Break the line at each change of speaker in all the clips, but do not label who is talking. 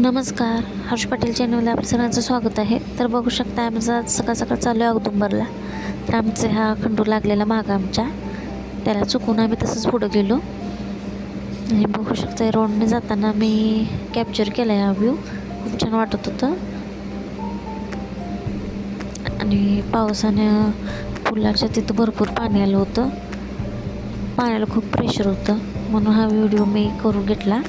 नमस्कार. हर्ष पाटील चॅनलला आपल्या सगळ्यांचं स्वागत आहे. तर बघू शकता आमचा सकाळ सकाळ चालू आहे औदुंबरला तर आमचे हा खंडू लागलेला माग आमच्या. त्याला चुकून आम्ही तसंच पुढं गेलो. आणि बघू शकता रोडने जाताना मी कॅप्चर केला आहे हा व्ह्यू खूप छान वाटत होतं. आणि पावसानं पुलाच्या तिथं भरपूर पाणी आलं होतं. पाण्याला खूप प्रेशर होतं. म्हणून हा व्हिडिओ मी करून घेतला.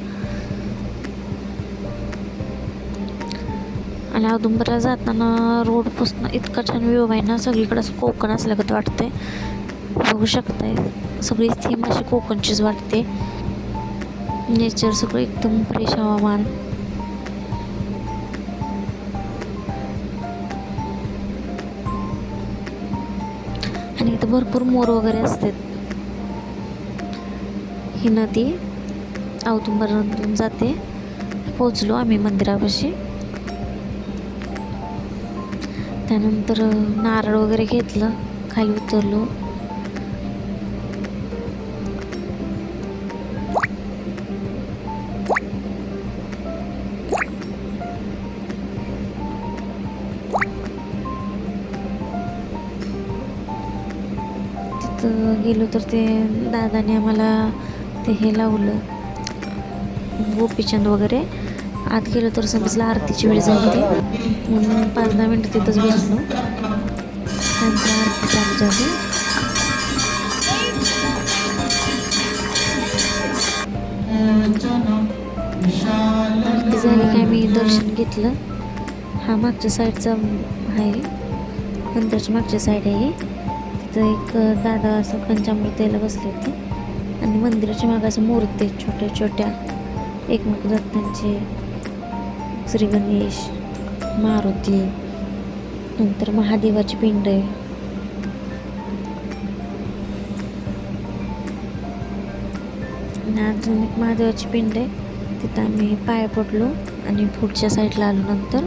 आणि औदुंबरला जाताना रोडपासून इतका छान व्ह्यू आहे ना सगळीकडे असं कोकण असल्यागत वाटते बघू शकताय सगळी थीम अशी कोकणचीच वाटते. नेचर सगळं एकदम फ्रेश हवामान. आणि इथं भरपूर मोर वगैरे असतात. ही नदी औदुंबरमधून जाते. पोचलो आम्ही मंदिरापाशी. त्यानंतर नारळ वगैरे घेतलं खाली उतरलो. तिथं गेलो तर ते दादाने आम्हाला ते हे लावलं. गोपीचंद वगैरे. आत गेलो तर समजला आरतीची वेळ झाली ते म्हणून पाच दहा मिनटं तिथंच बसलो. नंतर आरती चालू झाली. आरती झाली काय मी दर्शन घेतलं. हा मागच्या साईडचा आहे. मंदिराच्या मागच्या साईड आहे. तिथं एक दादा असं पंचामृतीला बसले होते. आणि मंदिराच्या मागे असं मूर्ती छोट्या छोट्या एकमेक दत्तांचे श्री गणेश मारुती नंतर महादेवाची पिंड आहे. अजून एक महादेवाची पिंड आहे. तिथं आम्ही पाय पडलो आणि पुढच्या साईडला आलो नंतर.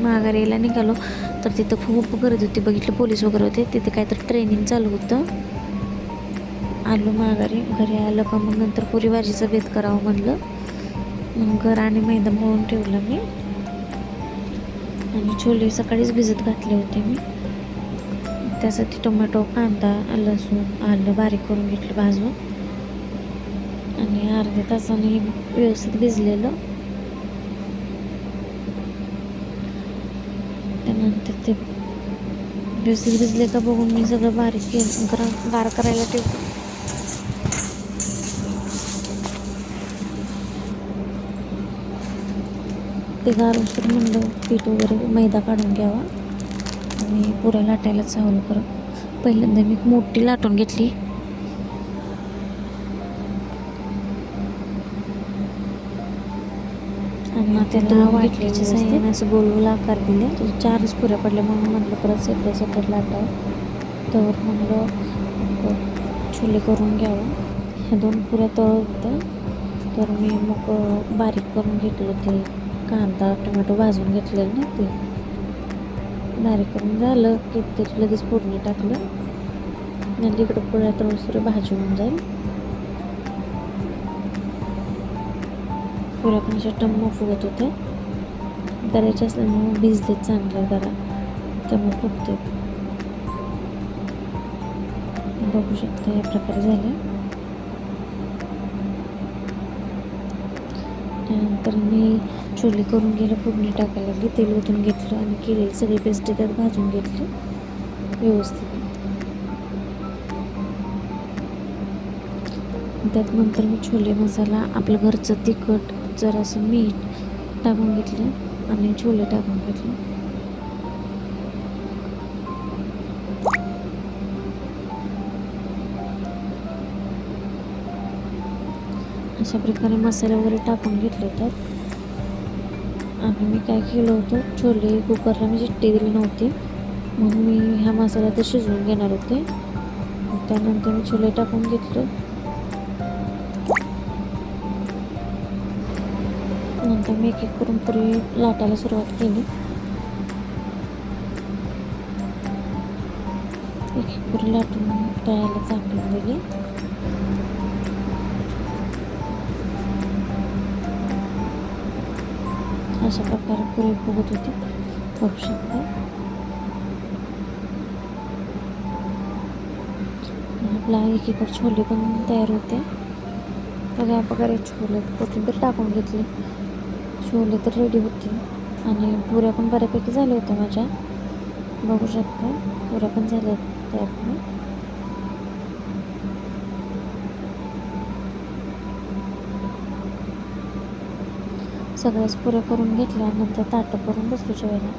माघारीला यायला निघालो. तर तिथं खूप गर्दी होती. बघितलं पोलीस वगैरे होते. तिथे काहीतरी ट्रेनिंग चालू होतं. आलो माघारी घरी आलं का मग नंतर पुरी भाजीचं बेत करावं म्हणलं. मग घर आणि मैदा मळून ठेवलं मी. आणि छोले सकाळीच भिजत घातले होते मी. त्यासाठी टोमॅटो कांदा लसूण आलं बारीक करून घेतलं भाजून. आणि अर्ध्या तासाने व्यवस्थित भिजलेलं. त्यानंतर ते व्यवस्थित भिजले का बघून मी सगळं बारीक केलं गार करायला ठेवतो ते गार म्हणलं पीठ वगैरे मैदा काढून घ्यावा. आणि पुऱ्या लाटायला चालू कर पहिल्यांदा मी मोठी लाटून घेतली. आणि त्याला वाटल्याच्या साह्याने असं गोल गोल आकार दिले. चारच पुऱ्या पडल्या म्हणून म्हटलं परत सेपरेट सेपरेट लाटावं. तर म्हणलं छोले करून घ्यावं. ह्या दोन पुऱ्या तळत होत्या. तर मी मग बारीक करून घेतलं ते कांदा टोमॅटो भाजून घेतलेलं ना ते. बारीक करून झालं की त्याची लगेच फोडणी टाकलं. आणि इकडं पुऱ्या थोडंसं भाजी होऊन जाईल. पुऱ्या पण अशा टम्म फुगत होत्या. करायच्या असल्यामुळे भिजलेत चांगलं जरा. त्यामुळे फुगते बघू शकता या प्रकारे झालं. त्यानंतर मी छोले करून गेलं फोडणी टाकायला लागली तेल ओतून घेतलं आणि केलेली सगळी पेस्ट त्यात भाजून घेतली. व्यवस्थित. त्यात नंतर मी छोले मसाला आपलं घरचं तिखट जरासं मीठ टाकून घेतलं आणि छोले टाकून घेतले. अशा प्रकारे मसाले वगैरे टाकून घेतले होतात आणि मी काय केलं होतं छोले कुकरला मी चिट्टी दिली नव्हती. म्हणून मी ह्या मसाल्यात शिजवून घेणार होते. त्यानंतर मी छोले टाकून घेतलं. नंतर मी एक एक करून पुरी लाटायला सुरुवात केली. एक एक पुरी लाटून तळायला टाकून दिली अशा प्रकारे पुरी फुगत होती. बघू शकता. आपला एकीकडे छोले पण तयार होते. सगळ्या प्रकारे छोले कोथिंबीर टाकून घेतली. छोले तर रेडी होते. आणि पुऱ्या पण बऱ्यापैकी झाल्या होत्या माझ्या. बघू शकता. पुऱ्या पण झाल्या त्या सगळंच पुरे करून घेतल्यानंतर ताटं करून बसलो जेवायला.